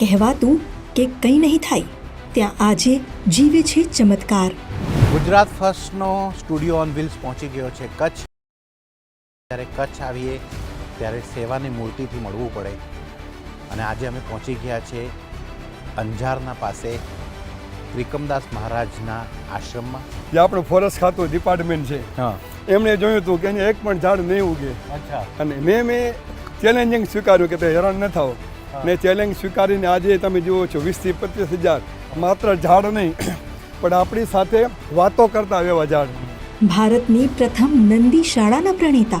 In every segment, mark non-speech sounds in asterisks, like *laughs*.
કહેવાતું કે કંઈ નહીં થાય ત્યાં આજે જીવે છે ચમત્કાર. ગુજરાત ફર્સ્ટનો સ્ટુડિયો ઓન વ્હીલ્સ પહોંચી ગયો છે કચ્છ. જ્યારે કચ્છ આવીએ ત્યારે સેવાની મૂર્તિથી મળવું પડે. અને આજે અમે પહોંચી ગયા છે અંજારના પાસે ત્રિકમદાસ મહારાજના આશ્રમમાં. જે આપણું ફોરેસ્ટ ખાતું ડિપાર્ટમેન્ટ છે. હા. એમણે જોયું હતું કે એક પણ ઝાડ નહીં ઉગે. અને મેં મેં ચેલેન્જિંગ સ્વીકાર્યું કે તે હેરાન ન થાઓ. ને ચેલેન્જ સ્વીકારીને આજે તમે જુઓ છો વીસથી પચીસ હજાર. માત્ર ઝાડ નહીં પણ આપણી સાથે વાતો કરતા એવા ઝાડ. ભારતની પ્રથમ નંદી શાળાના પ્રણેતા.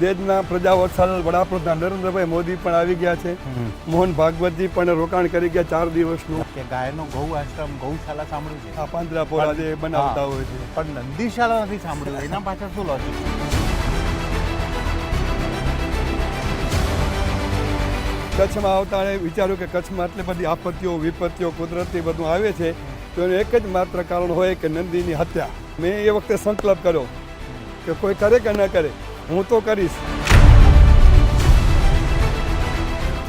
દેશના પ્રજાવત્સલ વડાપ્રધાન નરેન્દ્રભાઈ મોદી પણ આવી ગયા છે. મોહન ભાગવતજી પણ રોકાણ કરી ગયા ચાર દિવસનું. કે ગાયનો ગૌ આશ્રમ ગૌશાળા સાંભળ્યું છે? આ પાંજરાપોળ જે બનાવતા હોય છે. પણ નંદીશાળા નથી સાંભળ્યું એના પાછળ શું લોજિક કચ્છમાં આવતા વિચાર્યું કે કચ્છમાં આટલી બધી આપત્તિઓ, વિપત્તિઓ કુદરતી બધું આવે છે, તો એનું એક જ માત્ર કારણ હોય કે નંદીની હત્યા. મેં એ વખતે સંકલ્પ કર્યો કે કોઈ કરે કે ન કરે, હું તો કરીશ.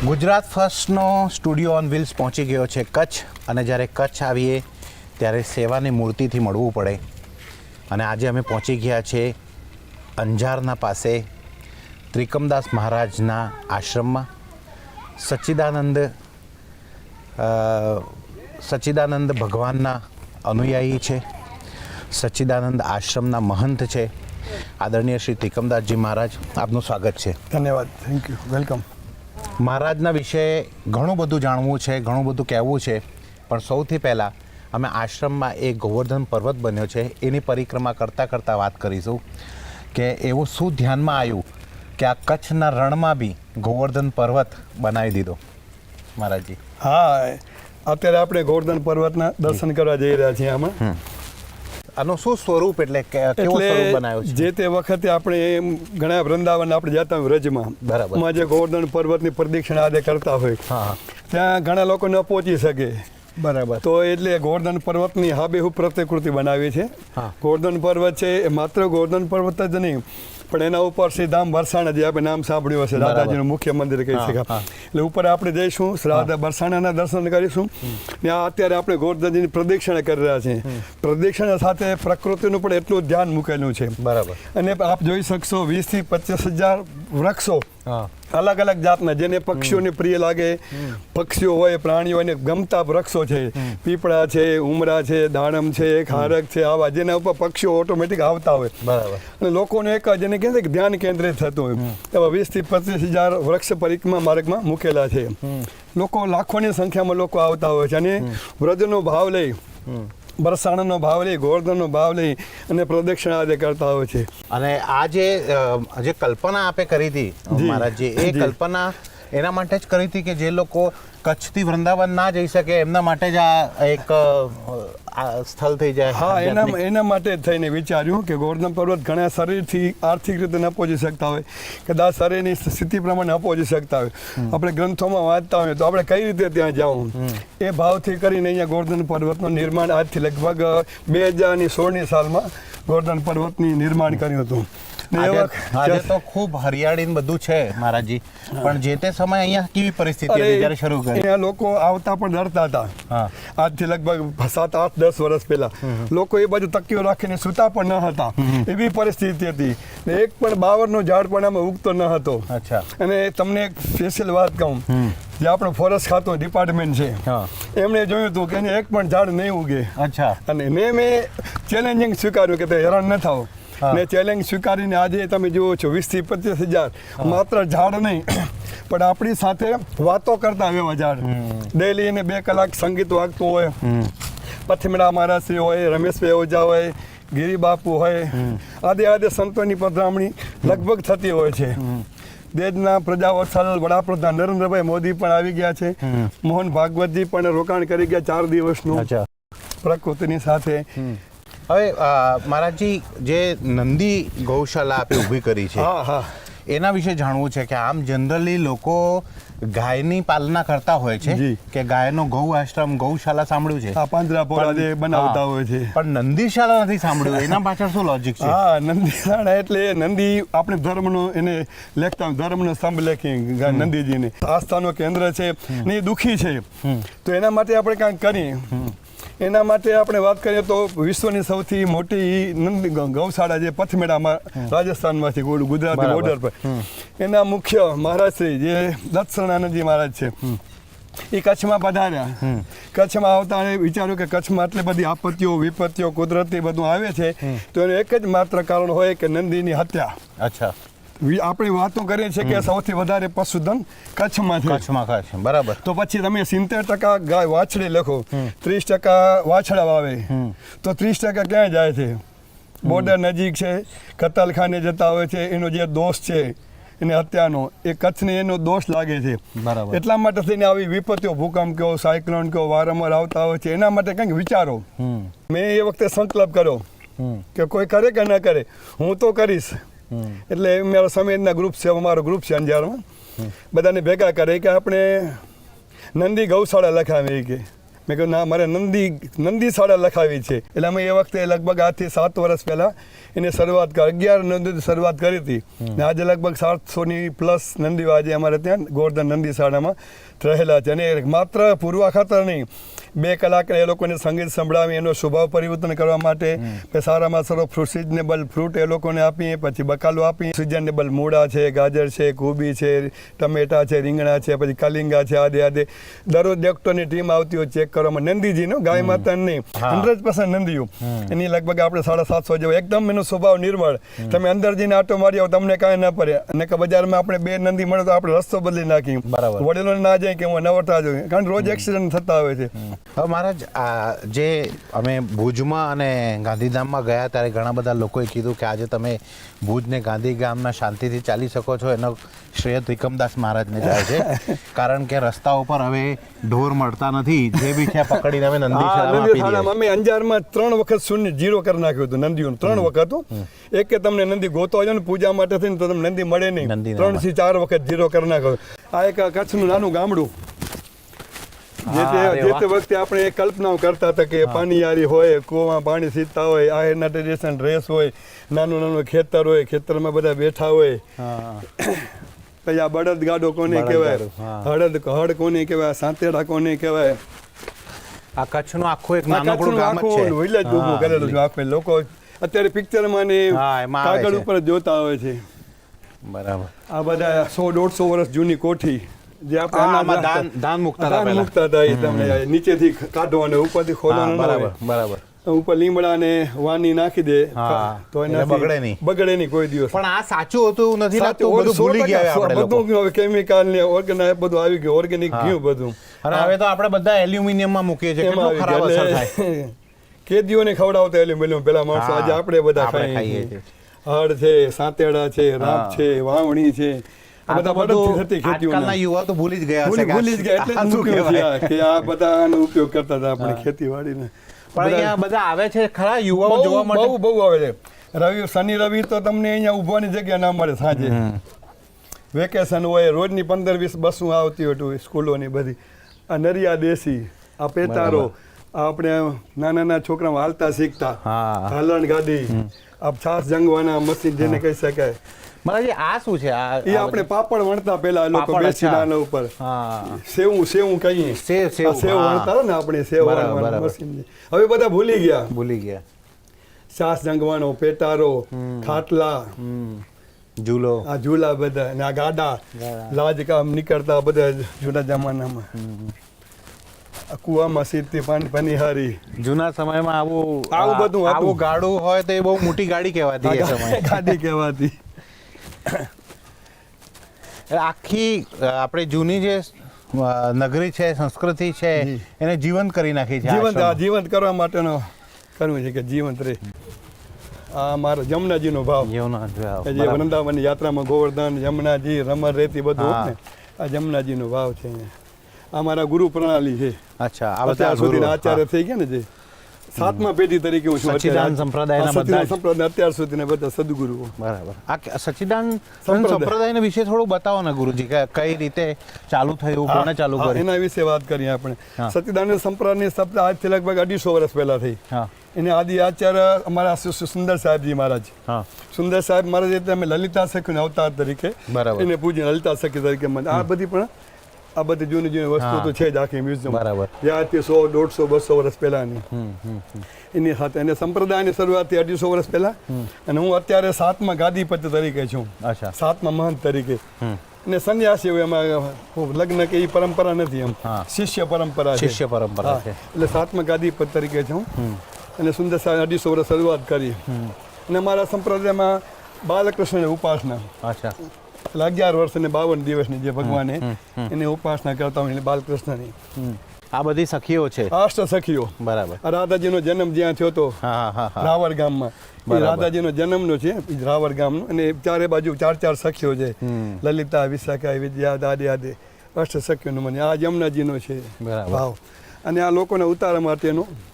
ગુજરાત ફર્સ્ટનો સ્ટુડિયો ઓન વ્હીલ્સ પહોંચી ગયો છે કચ્છ, અને જ્યારે કચ્છ આવીએ, ત્યારે સેવાની મૂર્તિથી મળવું પડે. અને આજે અમે પહોંચી ગયા છે અંજારના પાસે, ત્રિકમદાસ મહારાજના આશ્રમમાં. સચ્ચિદાનંદ સચ્ચિદાનંદ ભગવાનના અનુયાયી છે સચ્ચિદાનંદ આશ્રમના મહંત છે. આદરણીય શ્રી ત્રિકમદાસજી મહારાજ આપનું સ્વાગત છે. ધન્યવાદ. થેન્ક યુ વેલકમ મહારાજના વિશે ઘણું બધું જાણવું છે ઘણું બધું કહેવું છે પણ સૌથી પહેલાં અમે આશ્રમમાં એક ગોવર્ધન પર્વત બન્યો છે. એની પરિક્રમા કરતાં કરતાં વાત કરીશું કે એવું શું ધ્યાનમાં આવ્યું? કે આ કચ્છના રણમાં બી ગોવર્ધન પર્વત બનાવી દીધો. મહારાજજી. હા અત્યારે આપણે ગોવર્ધન પર્વતના દર્શન કરવા જઈ રહ્યા છીએ આમાં. આનું શું સ્વરૂપ એટલે કેવું સ્વરૂપ એટલે બનાવ્યું છે? જે તે વખતે આપણે ઘણા વૃંદાવન આપણે જતા હોય રજમાં બરાબર. જે ગોવર્ધન પર્વતની પ્રદક્ષિણા આદે કરતા હોય. ત્યાં ઘણા લોકો ન પહોંચી શકે. બરાબર. તો એટલે ગોવર્ધન પર્વતની હાબેહુ પ્રતિકૃતિ બનાવી છે. ગોવર્ધન પર્વત છે એ માત્ર ગોવર્ધન પર્વત જ નહીં પણ એના ઉપર શ્રીધામ વરસાણા જે આપણે નામ સાંભળ્યું હશે. દાદાજીનું મુખ્ય મંદિર કહી શકાય. એટલે ઉપર આપણે જઈશું રાધા વરસાણાના દર્શન કરીશું. ને આ અત્યારે આપણે ગોરધનજીની પ્રદક્ષિણા કરી રહ્યા છીએ. પ્રદક્ષિણા સાથે પ્રકૃતિનું પણ એટલું ધ્યાન મૂકેલું છે. બરાબર. અને આપ જોઈ શકશો વીસથી પચીસ હજાર વૃક્ષો હા. અલગ અલગ જાતના જેને પક્ષીઓને પ્રિય લાગે પક્ષીઓ હોય પ્રાણીઓ હોય ગમતા વૃક્ષો છે. પીપળા છે ઉમરા છે દાણમ છે ખારક છે આવા જેના ઉપર પક્ષીઓ ઓટોમેટિક આવતા હોય. બરાબર. અને લોકોને એક જેને કહે છે કે ધ્યાન કેન્દ્રિત થતું હોય. એવા વીસથી પચીસ હજાર વૃક્ષ પરિક્રમા માર્ગમાં મૂકેલા છે. લોકો લાખોની સંખ્યામાં લોકો આવતા હોય છે અને વ્રજનો ભાવ લઈ બરસાણાનો ભાવ લઈ ગોવર્ધનનો ભાવ લઈ અને પ્રદક્ષિણા આજે કરતા હોય છે અને આ જે જે કલ્પના આપે કરી હતી જી. મહારાજજી એ કલ્પના એના માટે જ કરી હતી કે જે લોકો કચ્છથી વૃંદાવન ના જઈ શકે એમના માટે જ આ એક સ્થળ થઈ જાય હા એના એના માટે જ થઈને વિચાર્યું કે ગોવર્ધન પર્વત ઘણા શરીરથી આર્થિક રીતે ન પહોંચી શકતા હોય કદાચ શરીરની સ્થિતિ પ્રમાણે ન પહોંચી શકતા હોય. આપણે ગ્રંથોમાં વાંચતા હોય તો આપણે કઈ રીતે ત્યાં જવું એ ભાવથી કરીને અહીંયા ગોવર્ધન પર્વતનું નિર્માણ આજથી લગભગ બે હજારની સોળની સાલમાં ગોવર્ધન પર્વતની નિર્માણ કર્યું હતું. આજે તો ખૂબ હરિયાળી બધું છે મહારાજજી. પણ જે તે સમય અહીંયા કેવી પરિસ્થિતિ હતી? જ્યારે શરૂ કરી. અહીંયા લોકો આવતા પણ ડરતા હતા. આજથી લગભગ સાત આઠ દસ વર્ષ પહેલા. લોકો એ બાજુ તકીઓ રાખીને સૂતા પણ ન હતા. એવી પરિસ્થિતિ હતી. ને એક પણ બાવરનો ઝાડ પણ આમાં ઉગતો ન હતો. અચ્છા. અને તમને એક સ્પેશિયલ વાત કહું. જે આપણો ફોરેસ્ટ ખાતો ડિપાર્ટમેન્ટ છે. એમણે જોયું હતું કે એક પણ ઝાડ નહીં ઉગે. અચ્છા. અને મેં મેં ચેલેન્જિંગ સ્વીકાર્યું કે તે હેરાન ન હા. ને ચેલેન્જ સ્વીકારીને આજે તમે જુઓ છો વીસથી પચીસ હજાર. માત્ર ઝાડ નહીં પણ આપણી સાથે વાતો કરતા એવા ઝાડ. ડેલી એને બે કલાક સંગીત વાગતું હોય. પથિમડા મહારાજશ્રી હોય રમેશભાઈ ઓઝા હોય ગિરિબાપુ હોય. આદે આદે સંતોની પધરામણી લગભગ થતી હોય છે. દેશના પ્રજાવત્સલ વડાપ્રધાન નરેન્દ્રભાઈ મોદી પણ આવી ગયા છે. મોહન ભાગવતજી પણ રોકાણ કરી ગયા ચાર દિવસનું. પ્રકૃતિની સાથે હવે મહારાજજી જે નંદી ગૌશાળા આપે ઊભી કરી છે એના વિશે જાણવું છે કે આમ જનરલી લોકો ગાયની પાલના કરતા હોય છે કે ગાયનો ગૌ આશ્રમ ગૌશાળા સાંભળ્યું છે? પાંજરાપોળા જે બનાવતા હોય છે. પણ નંદીશાળા નથી સાંભળ્યું. એના પાછળ શું લોજિક છે? હા નંદીશાળા એટલે નંદી આપણે ધર્મનો એને લેખતા ધર્મનો સ્તંભ લેખી નંદીજીને. આસ્થાનો કેન્દ્ર છે ને એ દુઃખી છે. તો એના માટે આપણે કાંઈક કરીએ. એના માટે આપણે વાત કરીએ તો વિશ્વની સૌથી મોટી નંદી ગૌશાળા જે પથમેડામાં રાજસ્થાનમાંથી છે ગુ- ગુજરાતી બરાબર. બોર્ડર પર. એના મુખ્ય મહારાજ શ્રી જે દત્તસરણાનંદજી મહારાજ છે. એ કચ્છમાં પધાર્યા. કચ્છમાં આવતા વિચાર્યું કે કચ્છમાં આટલી બધી આપત્તિઓ વિપત્તિઓ કુદરતી બધું આવે છે તો એનું એક જ માત્ર કારણ હોય કે નંદીની હત્યા. અચ્છા. આપણે વાતો કરીએ છીએ કે સૌથી વધારે પશુધન કચ્છમાં છે કચ્છમાં કચ્છ બરાબર. તો પછી તમે સિત્તેર ટકા ગાય વાછડી લખો ત્રીસ ટકા વાછડા વાવે. તો ત્રીસ ટકા ક્યાં જાય છે? બોર્ડર નજીક છે કતલખાને જતા હોય છે એનો જે દોષ છે એને હત્યાનો એ કચ્છને એનો દોષ લાગે છે. બરાબર. એટલા માટે થઈને આવી વિપત્તિઓ ભૂકંપ કહો સાયક્લોન કયો વારંવાર આવતા હોય છે એના માટે કંઈક વિચારો. મેં એ વખતે સંકલ્પ કર્યો કે કોઈ કરે કે ન કરે હું તો કરીશ. એટલે મારા સમયના ગ્રુપ છે, અમારો ગ્રુપ છે અંજારમાં. બધાને ભેગા કરે કે આપણે નંદી ગૌશાળા લખાવી કે. મેં કહ્યું, ના, મારે નંદી નંદી શાળા લખાવી છે. એટલે અમે એ વખતે લગભગ આજથી સાત વર્ષ પહેલાં એને શરૂઆત કરી, અગિયાર નંદી શરૂઆત કરી હતી. ને આજે લગભગ સાતસોની પ્લસ નંદીઓ આજે અમારે ત્યાં ગોવર્ધન નંદી શાળામાં રહેલા છે. અને માત્ર પૂર્વ ખાતર નહીં બે કલાક એ લોકોને સંગીત સંભળાવી એનો સ્વભાવ પરિવર્તન કરવા માટે સારામાં સારો ફ્રૂટ સિઝનેબલ ફ્રૂટ એ લોકોને આપીએ પછી બકાલો આપીએ. સિઝનેબલ મૂળા છે ગાજર છે કોબી છે ટમેટા છે રીંગણા છે પછી કલિંગા છે આદે આદે. દરરોજ ડોક્ટરની ટીમ આવતી હોય ચેક કરવામાં. નંદીજીનો ગાય માતા નહીં. Hundred percent નંદીઓ. એની લગભગ આપણે સાડા સાતસો જેવો. એકદમ એનો સ્વભાવ નિર્મળ. તમે અંદર જઈને આટો મારી આવો તમને કાંઈ ના પડે. અને કે બજારમાં આપણે બે નંદી મળે તો આપણે રસ્તો બદલી નાખી વડેલો વડીલોને ના જાય કે હું નવરતા જોઈએ કારણ કે રોજ એક્સિડન્ટ થતા હોય છે. હવે મહારાજ આ જે અમે ભુજમાં અને ગાંધીધામમાં ગયા ત્યારે ઘણા બધા લોકોએ કીધું કે આજે તમે ભુજ ને ગાંધીગામના શાંતિથી ચાલી શકો છો. એનો શ્રેય ત્રિકમદાસ મહારાજને જાય છે. *laughs* કારણ કે રસ્તા ઉપર હવે ઢોર મળતા નથી. જે બી છે પકડીને અમે નંદીશાળામાં નંદી અમે અંજારમાં ત્રણ વખત શૂન્ય જીરો કરી નાખ્યું હતું નંદીઓનું. ત્રણ વખત. એક કે તમને નંદી ગોતો હોય ને પૂજા માટે થઈને તો તમને નંદી મળે નહીં. ત્રણથી ચાર વખત જીરો કરી નાખ્યો. આ એક કચ્છનું નાનું ગામડું. જે તે જે તે વખતે આપણે કલ્પનાઓ કરતા હતા કે પાણીયારી હોય કૂવામાં પાણી સીતા હોય આયરના ટ્રેડિશન ડ્રેસ હોય નાનું નાનું ખેતર હોય ખેતરમાં બધા બેઠા હોય. *coughs* આ બળદ ગાડો કોને કહેવાય? હળદ હળ કોને કહેવાય? સાંતેડા કોને કહેવાય? આ કચ્છનું આખું એક નાનકડું ગામ છે. વિલેજ ઊભું કરેલું છે આખું. લોકો અત્યારે પિક્ચરમાં ને કાગળ ઉપર જોતા હોય છે. બરાબર. આ બધા સો દોઢસો વર્ષ જૂની કોઠી. જે આપણે હા, અનાજ આમાં રાખતા. દાન- દાન મૂકતા હતા પહેલા. મૂકતા હતા એ તમને નીચેથી કાઢો અને ઉપરથી ખોલવાનું બરાબર બરાબર ઉપર લીમડા ને વાની નાખી દે તો એટલે બગડે નહીં. બગડે નહીં કોઈ દિવસ પણ આ સાચું હતું એવું નથી લાગતું બધું ભૂલી ગયા આપણે લોકો બધું કેમિકલ ને ઓર્ગેનાઇઝ બધું આવી ગયું ઓર્ગેનિક. ગયું બધું અને હવે તો આપણે બધા એલ્યુમિનિયમમાં મૂકીએ છીએ એમાં ખરાબ અસર થાય કેદીઓને ખવડાવતા એલ્યુમિનિયમ પેલા માણસો આજે આપણે બધા ખાઈએ છીએ. હળ છે સાંતેડા છે રાપ છે વાવણી છે આ આ તો બધા બધું બળદથી થતી આજકાલના યુવા તો ભૂલી જ ગયા ભૂલી કે આ ભૂલી જ ગયા એટલે આ જ શું મૂક્યું કહેવાય? છે આ કે આ બધા ઉપયોગ કરતા હતા આપણે ખેતીવાડીને. પણ અહીંયા બધા આવે છે ખરા યુવાઓ જોવા માટે? બહુ બહુ આવે છે. રવિ શનિ રવિ તો તમને અહીંયા ઊભવાની જગ્યા ના મળે સાંજે. વેકેશન હોય રોજની પંદર વીસ બસો આવતી હોય સ્કૂલોની બધી. આ નરિયા દેશી આ પેતારો આપણે નાના નાના છોકરા હાલતા શીખતા. હાલણ ગાડી. આ છાસ જંગવાના મશીન જેને કહી શકાય. મહારાજ આ શું છે? આ એ આપણે પાપડ વણતા એ લોકો બેસી. ઉપર. હા. સેવું સેવું કહીએ. સેવ, સેવ, સેવ વણતા ને આપણે સેવ. મશીન હવે બધા ભૂલી ગયા. ભૂલી ગયા. સાસ જંગવાનો પેટારો ખાટલા ઝૂલો. આ ઝૂલા બધા ને આ ગાડા. લાજ કામ નીકળતા બધા જૂના જમાનામાં. આ કુવામાં સીધી પાણી પનિહારી. જૂના સમયમાં આવું આવું બધું. આવું ગાડું હોય તો એ બહુ મોટી ગાડી કહેવાતી એ સમયે. ગાડી કહેવાતી. આખી આપણે જૂની જે નગરી છે સંસ્કૃતિ છે એને જીવંત કરી નાખી છે જીવંત જીવંત કરવા માટેનો કરવું છે કે જીવંત રહે. આ મારો જમનાજીનો ભાવ. જે. વૃંદાવનની યાત્રામાં ગોવર્ધન જમનાજી રમર રેતી બધું આ જમનાજીનો ભાવ છે આ મારા ગુરુ પ્રણાલી છે. અચ્છા આ અત્યાર સુધીના આચાર્ય થઈ ગયા ને જે. સાતમા પેઢી તરીકે હું છું સચિદાન સંપ્રદાયના બધા સંપ્રદાય અત્યાર સુધીના બધા સદગુરુઓ બરાબર. આ સચિદાન સંપ્રદાયના વિશે થોડું બતાવો ને ગુરુજી કે કઈ રીતે ચાલુ થયું કોને ચાલુ કર્યું? એના વિશે વાત કરીએ આપણે. સચિદાન સંપ્રદાયની સ્થાપના આજથી લગભગ અઢીસો વર્ષ પહેલા થઈ. એને આદિ આચાર્ય અમારા સુંદર સાહેબજી મહારાજ. સુંદર સાહેબ મહારાજ એટલે અમે લલિતા સખી અવતાર તરીકે બરાબર. એને પૂજ્ય લલિતા સખી તરીકે આ બધી પણ આ બધી જૂની જૂની વસ્તુ તો છે જ આખી મ્યુઝિયમ. બરાબર. જે આજથી સો દોઢસો બસો વર્ષ પહેલાની. એની સાથે અને સંપ્રદાયની શરૂઆત થઈ અઢીસો વર્ષ પહેલા. અને હું અત્યારે સાતમા ગાદીપતિ તરીકે છું. સાતમા મહંત તરીકે. ને સંન્યાસી હોય એમાં લગ્ન કે એ પરંપરા નથી એમ. શિષ્ય પરંપરા શિષ્ય પરંપરા એટલે સાતમા ગાદીપતિ તરીકે છું. અને સુંદર અઢીસો વર્ષ શરૂઆત કરી. અને મારા સંપ્રદાયમાં બાલકૃષ્ણની ઉપાસના. અચ્છા. એટલે અગિયાર વર્ષ અને બાવન દિવસની જે ભગવાને એની ઉપાસના કરતા હોય એટલે બાલકૃષ્ણની. આ બધી સખીઓ છે? અષ્ટ સખીઓ. બરાબર. રાધાજીનો જન્મ જ્યાં થયો હતો રાવર ગામમાં. રાધાજીનો જન્મનો છે રાવર ગામનો. અને ચારે બાજુ ચાર ચાર સખીઓ છે. લલિતા વિશાખા વિદ્યા દાદી આદિ અષ્ટ સખીઓનું મને. આ યમુનાજીનો છે. બરાબર. ભાવ અને આ લોકોને ઉતારા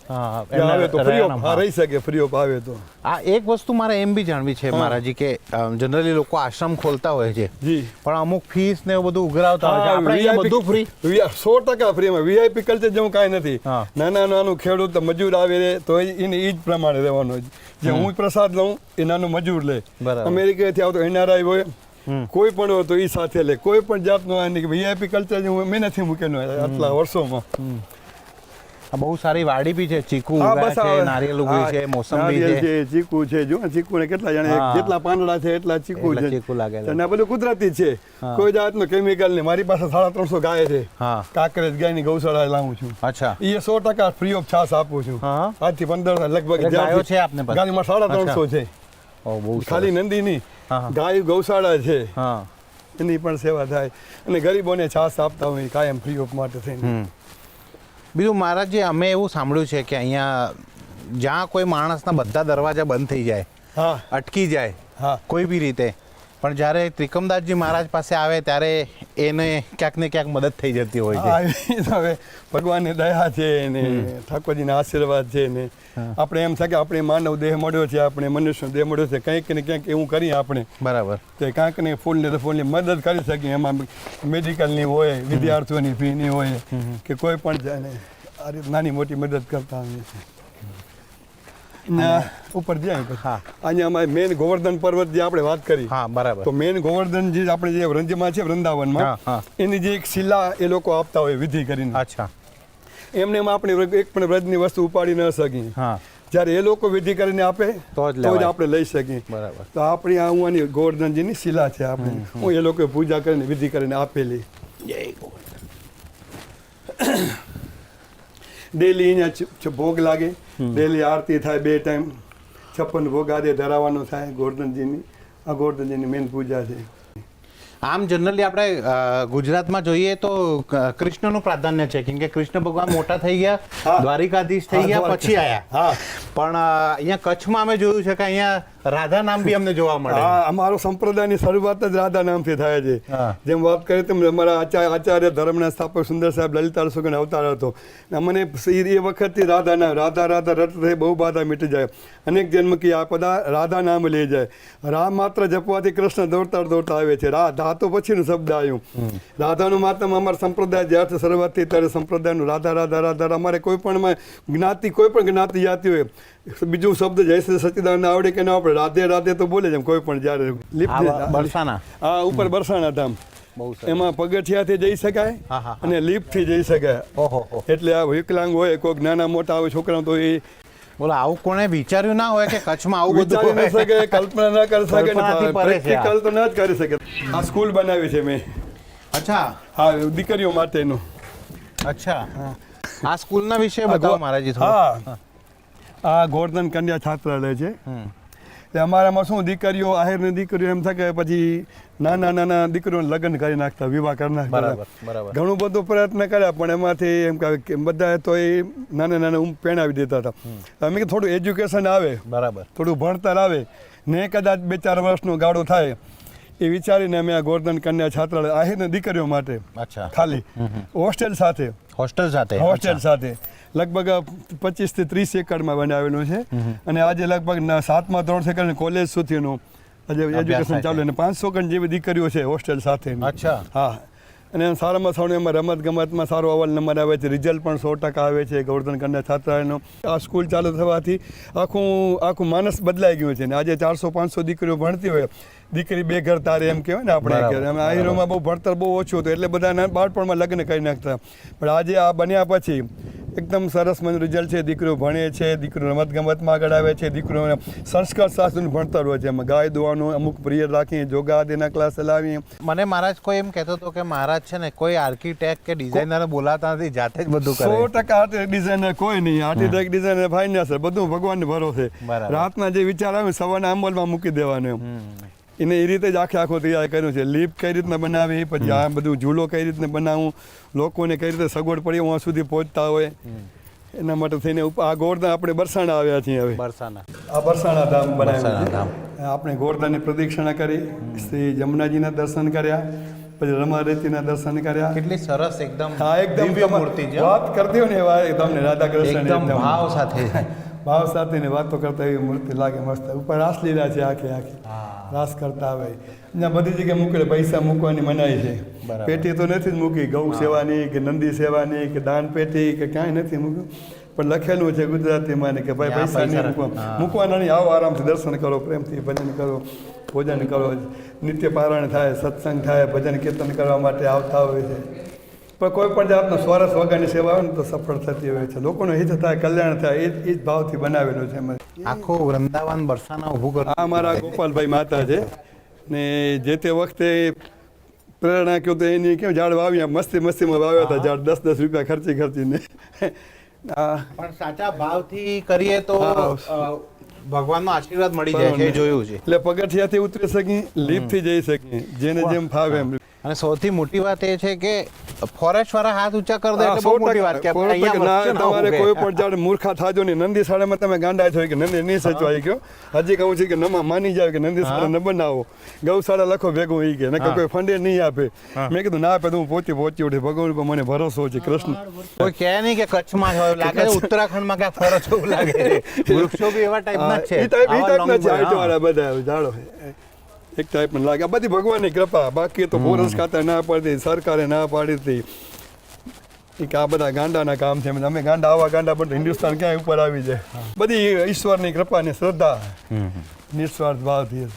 હા જે આવે તો ફ્રી ઓફ રહી શકે ફ્રી ઓફ આવે તો. આ એક વસ્તુ મારે એમ બી જાણવી છે મહારાજી કે જનરલી લોકો આશ્રમ ખોલતા હોય છે. જી. પણ અમુક ફીસ ને એવું બધું ઉઘરાવતા હોય છે. આપણે અહીંયા બધું ફ્રી સો ટકા વીઆઈપી કલ્ચર જેવું કાંઈ નથી. નાના નાનું ખેડૂત મજૂર આવે રે તો એને એ જ પ્રમાણે રહેવાનું જે હું પ્રસાદ લઉં એ નાનો મજૂર લે. બરાબર. અમેરિકાથી આવતો એનઆરઆઈ હોય કોઈ પણ હોય તો એ સાથે લે. કોઈ પણ જાતનું વીઆઈપી કલ્ચર મેં નથી મૂકેલું આટલા વર્ષોમાં. બહુ સારી વાડી બી છે ચીકુ છે નારિયેલ ઉગી છે મોસંબી છે. છે ચીકુ છે જો ને ચીકુ ને કેટલા જાણે જેટલા પાંદડા છે એટલા ચીકુ છે. ચીકુ લાગેલા. અને આ બધું કુદરતી છે. કોઈ જાતનું કેમિકલ નહીં. મારી પાસે સાડા ત્રણસો ગાય છે. હા. ગાયની ગૌશાળા લાવું છું. અચ્છા. એ સો ટકા ફ્રી ઓફ છાસ આપું છું. આજથી પંદર લગભગ ગાયો છે આપને? ગાયમાં સાડા ત્રણસો છે. ખાલી નંદીની. ગાય ગૌશાળા છે. હા. એની પણ સેવા થાય. અને ગરીબોને છાસ આપતા હોય કાયમ ફ્રી ઓફ માટે થઈને. બીજું મહારાજજી અમે એવું સાંભળ્યું છે કે અહીંયા જ્યાં કોઈ માણસના બધા દરવાજા બંધ થઈ જાય હા. અટકી જાય હા. કોઈ બી રીતે પણ જ્યારે ત્રિકમદાસજી મહારાજ પાસે આવે ત્યારે એને ક્યાંક ને ક્યાંક મદદ થઈ જતી હોય છે. તો હવે ભગવાનની દયા છે ને ઠાકોરજીના આશીર્વાદ છે ને. આપણે એમ થાય કે આપણે માનવ દેહ મળ્યો છે આપણે મનુષ્ય દેહ મળ્યો છે કંઈક ને ક્યાંક એવું કરીએ આપણે. બરાબર. કે કાંઈક ને ફૂલને તો ફૂલની મદદ કરી શકીએ એમાં મેડિકલની હોય વિદ્યાર્થીઓની ફીની હોય કે કોઈ પણ આ રીતે નાની મોટી મદદ કરતા હોઈએ છીએ ઉપર જાય હા. અહીંયા અમારે મેન ગોવર્ધન પર્વત જે આપણે વાત કરી હા બરાબર. તો મેન ગોવર્ધન જે આપણે જે રંજમાં છે વૃંદાવનમાં એની જે એક શિલા એ લોકો આપતા હોય વિધિ કરીને. અચ્છા. એમને એમ આપણે એક પણ વ્રજની વસ્તુ ઉપાડી ન શકીએ. હા. જ્યારે એ લોકો વિધિ કરીને આપે તો જ આપણે લઈ શકીએ. બરાબર. તો આપણી આ ઉવાની ગોવર્ધનજીની શિલા છે આપણે. હું એ લોકોએ પૂજા કરીને વિધિ કરીને આપેલી. ડેલી અહીંયા ભોગ લાગે. ડેલી આરતી થાય બે ટાઈમ. છપ્પન ભોગ આદે ધરાવવાનો થાય ગોવર્ધનજીની આ ગોવર્ધનજીની મેન પૂજા છે. આમ જનરલી આપણે ગુજરાતમાં જોઈએ તો કૃષ્ણનું પ્રાધાન્ય છે. કેમ કે કૃષ્ણ ભગવાન મોટા થઈ ગયા દ્વારિકાધીશ થઈ ગયા પછી આયા. હા. પણ અહીંયા કચ્છમાં અમે જોયું છે કે અહીંયા રાધા નામ બી અમને જોવા મળે. હા અમારો સંપ્રદાયની શરૂઆત જ રાધા નામથી થાય છે. જેમ વાત કરી તેમ અમારા આચાર્ય આચાર્ય ધર્મના સ્થાપક સુંદર સાહેબ લલિતા સુગન અવતાર હતો. મને એ વખતથી રાધા નામ રાધા રાધા રટ થઈ બહુ બાધા મીટી જાય. અનેક જન્મ કે આ પદા રાધા નામ લઈ જાય. રામ માત્ર જપવાથી કૃષ્ણ દોડતા દોડતા આવે છે. રા ધા તો પછીનું શબ્દ આવ્યું. રાધાનું માતમ અમારા સંપ્રદાય જ્યારથી શરૂઆત થઈ ત્યારે સંપ્રદાયનું રાધા રાધા રાધા અમારે કોઈ પણ જ્ઞાતિ કોઈ પણ જ્ઞાતિ જાતિ હોય બીજું શબ્દ જય શ્રી સચિદાનંદ આવડે કે ના આપણે રાધે રાધે તો બોલે જેમ કોઈ પણ જ્યારે લિફ્ટ બરસાના. હા ઉપર બરસાના ધામ. એમાં પગથિયાથી જઈ શકાય. અને લિફ્ટથી જઈ શકાય. એટલે આ વિકલાંગ હોય કોઈક નાના મોટા હોય છોકરા તો એ બોલો આવું કોણે વિચાર્યું ના હોય કે કચ્છમાં આવું ન બધું હોય. શકે કલ્પના ના કરી શકે પ્રેક્ટિકલ તો ના જ કરી શકે. આ સ્કૂલ બનાવી છે મેં. અચ્છા. હા દીકરીઓ માટેનું. અચ્છા. આ સ્કૂલના વિશે બતાવો મહારાજી થોડું. હા. આ ગોર્ધન કન્યા છાત્રાલય છે. એટલે અમારામાં શું દીકરીઓ આહેરની દીકરીઓ એમ થાય કે પછી નાના નાના દીકરીઓને લગ્ન કરી નાખતા વિવાહ કરી નાખતા. ઘણું બધું પ્રયત્ન કર્યા પણ એમાંથી એમ કે બધા તો એ નાના નાના પેણાવી દેતા હતા. અમે કે થોડું એજ્યુકેશન આવે બરાબર. થોડું ભણતર આવે ને કદાચ બે ચાર વર્ષનો ગાળો થાય એ વિચારીને અમે આ ગોર્ધન કન્યા છાત્રાલય આહિરની દીકરીઓ માટે અચ્છા. ખાલી હોસ્ટેલ સાથે હોસ્ટેલ સાથે હોસ્ટેલ સાથે. લગભગ પચીસથી ત્રીસ એકડમાં બનાવેલું છે. અને આજે લગભગ સાતમાં ત્રણ સેકન્ડ કોલેજ સુધીનું આજે એજ્યુકેશન. ચાલુ અને પાંચસો કણ જેવી દીકરીઓ છે હોસ્ટેલ સાથે અચ્છા. હા. અને સારામાં સારું એમાં રમત ગમતમાં સારો અવલ નંબર આવે છે. રિઝલ્ટ પણ સો ટકા આવે છે. ગોવર્ધન કન્યા છાત્રાલયનો. આ સ્કૂલ ચાલુ થવાથી આખું આખું માનસ બદલાઈ ગયું છે. ને આજે ચારસો પાંચસો દીકરીઓ ભણતી હોય દીકરી બે ઘર તારે એમ કહેવાય ને આપણે અમે આ હીરોમાં બહુ ભણતર બહુ ઓછું હતું. એટલે બધાના બાળપણમાં લગ્ન કરી નાખતા. પણ આજે આ બન્યા પછી એકદમ સરસ મજાનું રિઝલ્ટ છે. દીકરો ભણે છે દીકરો રમત ગમતમાં આગળ આવે છે દીકરોને સંસ્કાર શાસ્ત્રનું ભણતર હોય છે. એમાં ગાય દોવાનું અમુક પ્રિય રાખીએ જોગા તેના ક્લાસ ચલાવીએ મને મહારાજ કોઈ એમ કહેતો હતો કે મહારાજ છે ને કોઈ આર્કિટેક્ટ કે ડિઝાઇનર બોલાતા નથી જાતે જ બધું સો કરે ટકા આર્ટિસ્ટ ડિઝાઇનર કોઈ નહીં ડિઝાઇન ડિઝાઇનર ફાઇનાન્સર બધું ભગવાનને ભરોસે. રાતના જે વિચાર આવે સવારના અમલમાં મૂકી દેવાનું એમ. એને એ રીતે જ આખે આખો તૈયાર કર્યું છે. લીપ કઈ રીતના બનાવી પછી આ બધું ઝૂલો કઈ રીતના બનાવવું લોકોને કઈ રીતે સગવડ પડી વहाँ સુધી પહોંચતા હોય. એના માટે થઈને આ ગોરધા આપણે બરસાણા આવ્યા છીએ હવે. બરસાના આ બરસાણા ધામ બનાવ્યા. છે. આપણે ગોરધાની પ્રદક્ષિણા કરી શ્રી જમુનાજીના દર્શન કર્યા પછી રમારેતીના દર્શન કર્યા. કેટલી સરસ એકદમ હા એકદમ મૂર્તિ વાત કરતી હોય ને એવા તમને રાધા કૃષ્ણ એકદમ. ભાવ સાથે. ભાવ સાથેની વાતો કરતા એવી મૂર્તિ લાગે મસ્ત. ઉપર રાસ લીલા છે આખી આખી. રાસ કરતા આવે. ત્યાં બધી જગ્યાએ મૂકેલે પૈસા મૂકવાની મનાઈ છે. પેટી તો નથી જ મૂકી. ગૌ સેવાની કે નંદી સેવાની કે દાન પેટી કે ક્યાંય નથી મૂક્યું. પણ લખેલું છે ગુજરાતીમાં કે ભાઈ પૈસા નહીં મૂકવા. મૂકવાના નહીં આવો આરામથી દર્શન કરો પ્રેમથી ભજન કરો ભોજન કરો. નિત્ય પારાયણ થાય સત્સંગ થાય ભજન કીર્તન કરવા માટે આવતા હોય છે. પણ કોઈ પણ જાતનો સ્વરસ વગરની સેવા હોય ને તો સફળ થતી હોય છે. લોકોનું હિત થાય કલ્યાણ થાય એ જ- એ જ ભાવથી બનાવેલું છે આખું વૃંદાવન બરસાના ઊભું કર્યું આ મારા ગોપાલભાઈ માતા છે. ને જે તે વખતે પ્રેરણા કહ્યું તો એની કેમ ઝાડ વાવ્યા મસ્તી મસ્તીમાં વાવ્યા હતા. ઝાડ દસ દસ રૂપિયા ખર્ચી ખર્ચીને પણ સાચા ભાવથી કરીએ તો ભગવાનનો આશીર્વાદ મળી જાય છે એ જોયું છે. એટલે પગથિયાથી ઉતરી શકી લીપથી જઈ શકી જેને જેમ ફાવે એમ. અને સૌથી મોટી વાત એ છે કે ફોરેસ્ટ વાળા હાથ ઊંચા કરી દે એટલે બહુ મોટી વાત કે તમારે કોઈ પણ ઝાડ મૂર્ખા થાજો નહીં. નંદી શાળામાં તમે ગાંડા છો કે નંદી નહીં સચવાઈ ગયો? હજી કહું છું કે નમા માની જાવ કે નંદી શાળા ન બનાવો. ગૌશાળા લખો ભેગું ઈ કે નકર કોઈ ફંડે નહીં આપે. મેં કીધું ના આપે તો હું પહોંચી પહોંચી ઉઠે ભગવાન પર મને ભરોસો છે કૃષ્ણ. કોઈ કહે નહીં કે કચ્છમાં હોય લાગે ઉત્તરાખંડમાં ક્યાં ફરો છો એવું લાગે. *laughs* વૃક્ષો બી એવા ટાઈપના છે. એ ટાઈપ એ ટાઈપના છે long હાઈટ હા. વાળા બધા ઝાડો એક ટાઈપ લાગે. આ બધી ભગવાનની કૃપા. બાકી તો ફોરેસ્ટ ખાતા ના પાડતી સરકારે ના પાડી હતી. કે આ બધા ગાંડાના કામ છે. અમે ગાંડા આવા ગાંડા પણ હિન્દુસ્તાન ક્યાંય ઉપર આવી જાય? બધી ઈશ્વરની કૃપા ને શ્રદ્ધા નિસ્વાર્થ ભાવથી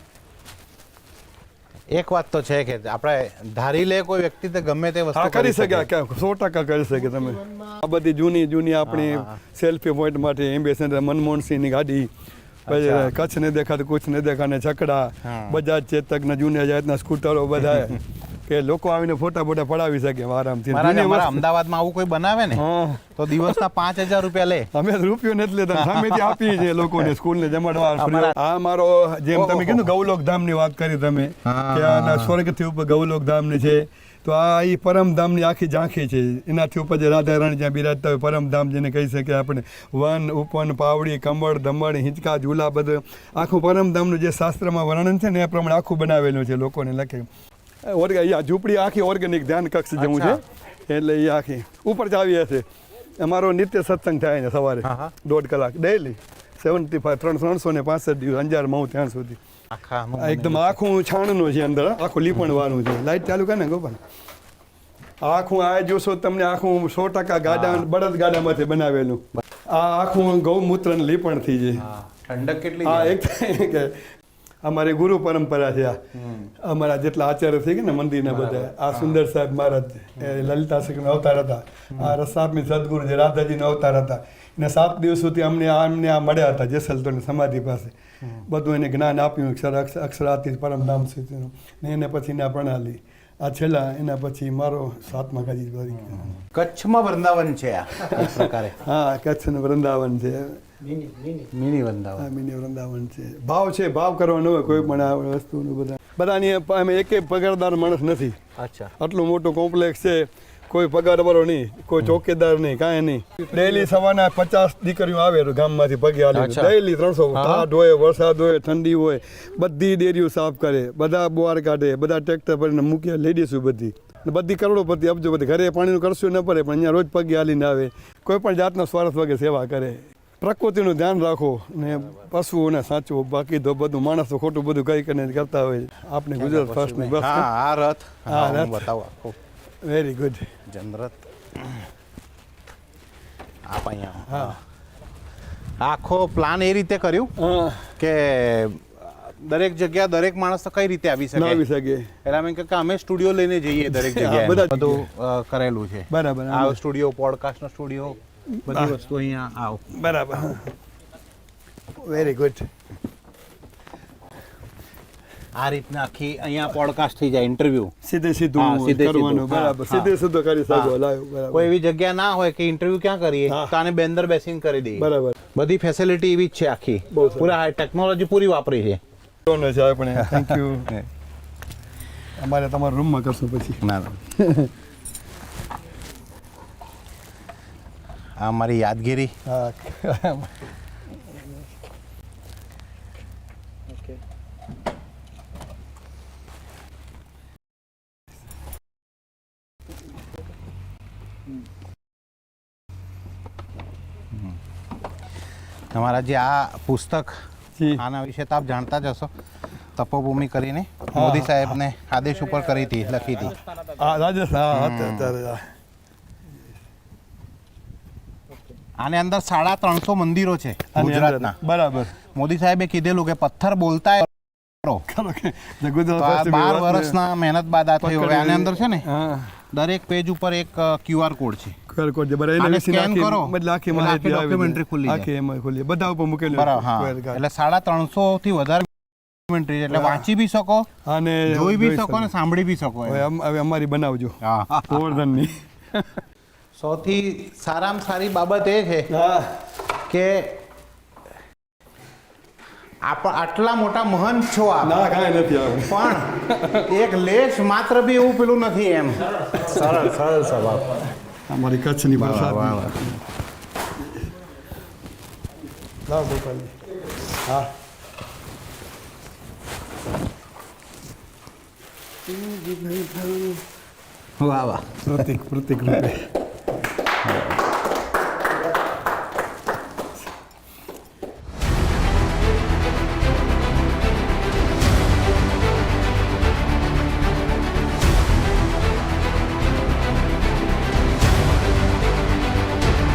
એક વાત તો છે કે આપણે ધારી લે કોઈ વ્યક્તિ તો ગમે તે વસ્તુ કરી શકે. કે સો ટકા કરી શકે તમે. આ બધી જૂની જૂની આપણી સેલ્ફી પોઈન્ટ માટે એમ્બેસેડર મનમોહનસિંહની ગાડી પછી. કચ્છ ને દેખા કુછ ને દેખા ને છકડા બધા ચેતક ને જૂની જાતના સ્કૂટરો બધા કે લોકો આવીને ફોટા ફોટા પડાવી શકે આરામથી. અમદાવાદમાં આવું કોઈ બનાવે ને તો દિવસના પાંચ હજાર રૂપિયા લે. અમે રૂપિયો નથી લેતા સામેથી આપીએ છીએ લોકોને સ્કૂલને જમાડવા આ મારો જેમ. તમે કીધું ગૌલોક ધામની વાત કરી તમે કે આના સ્વર્ગથી ઉપર ગૌલોક ધામની છે. તો આ એ પરમધામની આખી ઝાંખી છે. એનાથી ઉપર જે રાધા રાણી જ્યાં બિરાજતા હોય પરમધામ જેને કહી શકીએ આપણે વન ઉપવન પાવડી કમળ ધમણ હિંચકા ઝૂલા બધું. આખું પરમધામનું જે શાસ્ત્રમાં વર્ણન છે ને એ પ્રમાણે આખું બનાવેલું છે લોકોને લખે. ઓર્ગ આ ઝૂંપડી આખી ઓર્ગેનિક ધ્યાન કક્ષ જેવું છે. એટલે એ આખી ઉપર જ આવી હશે. અમારો નિત્ય સત્સંગ થાય ને સવારે. દોઢ કલાક. ડેલી સેવન્ટી ફાઈવ ત્રણ ત્રણસો ને પાંસઠ દિવસ અંજાર મઉ ત્યાં સુધી. આ એકદમ આખું છાણનું છે અંદર આખું લીપણ વાળું છે. લાઈટ ચાલુ કરે ને ગોપાલ. આખું આ જોશો તમને આખું સો ટકા ગાડા બળદ ગાડામાંથી બનાવેલું. આ આખું ગૌમૂત્ર લીપણ થઈ છે ઠંડક કેટલી હા એક અમારી ગુરુ પરંપરા છે આ. અમારા જેટલા આચાર્ય થઈ ગયા ને મંદિરના બધા આ સુંદર સાહેબ મહારાજ લલિતા શંકરનો અવતાર હતા. આ રસાપની સદગુરુ જે રાધાજીનો અવતાર હતા. ને સાત દિવસોથી અમને આ અમને આ મળ્યા હતા જેસલતોરની સમાધિ પાસે. બધું એને જ્ઞાન આપ્યું અક્ષર અક્ષ- અક્ષરાતી પરમધામ સુધીનું ને એને પછી ના પ્રણાલી. આ છેલ્લા એના પછી મારો સાતમા કાજી કચ્છમાં વૃંદાવન છે આ પ્રકારે? *laughs* હા કચ્છનું વૃંદાવન છે. મિની વૃંદાવન. મિની વૃંદાવન છે. ભાવ છે ભાવ કરવાનો હોય કોઈ પણ આ વસ્તુનું બધા. બધાની અમે એક પગારદાર માણસ નથી. અચ્છા. આટલું મોટું કોમ્પ્લેક્સ છે. કોઈ પગાર વાળો નહીં કોઈ ચોકીદાર નહીં કાંઈ નહીં. ડેલી સવારના પચાસ દીકરીઓ આવે ગામમાંથી પગે હાલી ડેલી ત્રણસો તાટ હોય વરસાદ હોય ઠંડી હોય બધી ડેરીઓ સાફ કરે બધા બુવાર કાઢે બધા ટ્રેક્ટર ભરીને મૂકે લેડીઝો બધી. બધી કરોડોપતિ અબજો બધી. ઘરે પાણીનું કરશું ન પડે પણ અહીંયા રોજ પગે હાલીને આવે. કોઈ પણ જાતનો સ્વાર્થ વગર સેવા કરે. પ્રકૃતિનું ધ્યાન રાખો ને પશુઓને સાચવો બાકી તો બધું માણસો ખોટું બધું કઈ કરીને કરતા હોય. આપણે ગુજરાત ફર્સ્ટની બસ. આ રથ. હા. બતાવું વેરી ગુડ જનરત આપ અહીંયા આખો પ્લાન એ રીતે કર્યું કે દરેક જગ્યા દરેક માણસ તો કઈ રીતે આવી શકે? આવી શકે. એટલે અમે કે અમે સ્ટુડિયો લઈને જઈએ દરેક જગ્યાએ. બધા બધું કરેલું છે. બરાબર આ સ્ટુડિયો પોડકાસ્ટનો સ્ટુડિયો બધી વસ્તુ અહીંયા આવ. બરાબર વેરી ગુડ આ રીતના આખી અહીંયા પોડકાસ્ટ થઈ જાય ઇન્ટરવ્યુ સીધે સીધું સીધે. બરાબર. સીધે સીધું કરી સાજો. બરાબર. કોઈ એવી જગ્યા ના હોય કે ઇન્ટરવ્યુ ક્યાં કરીએ. તો આને બેંદર બેસીને કરી દઈએ. બરાબર. બધી ફેસિલિટી એવી જ છે આખી. પૂરા ટેકનોલોજી પૂરી વાપરી છે. થેન્ક યુ અમારે તમારા રૂમમાં કરશું પછી. ના *laughs* આ મારી યાદગીરી. તમારા જે આ પુસ્તક આના વિશે તો આપ જાણતા જ હશો. તપોભૂમિ કરીને મોદી સાહેબને આદેશ ઉપર કરી હતી લખી હતી. આની અંદર સાડા ત્રણસો મંદિરો છે ગુજરાતના. બરાબર. મોદી સાહેબે કીધેલું કે પથ્થર બોલતા બાર વર્ષના મહેનત બાદ આ થયું. આની અંદર છે ને દરેક પેજ ઉપર એક ક્યુઆર કોડ છે. QR કોડ છે. બરાબર એને આને વિશેની scan આખી- કરો, મતલબ આખી માહિતી આવી ડોક્યુમેન્ટરી ખુલી આખી એમાં ખુલી બધા ઉપર મૂકેલું બરાબર હા. એટલે સાડા ત્રણસો થી વધારે ડોક્યુમેન્ટરી એટલે વાંચી બી શકો અને જોઈ બી શકો અને સાંભળી બી શકો હવે અમારી બનાવજો. હા. ગોવર્ધનની. સૌથી સારામાં સારી બાબત એ છે કે આપ આટલા મોટા મહંત છો આપ. ના કાંઈ નથી પણ એક લેશ માત્ર બી એવું પેલું નથી એમ. સરળ સરળ સ્વભાવ અમારી કચ્છની ભાષા. લાવ ગોપાલજી હા વાહ વાહ પ્રતિક પ્રતિક રૂપે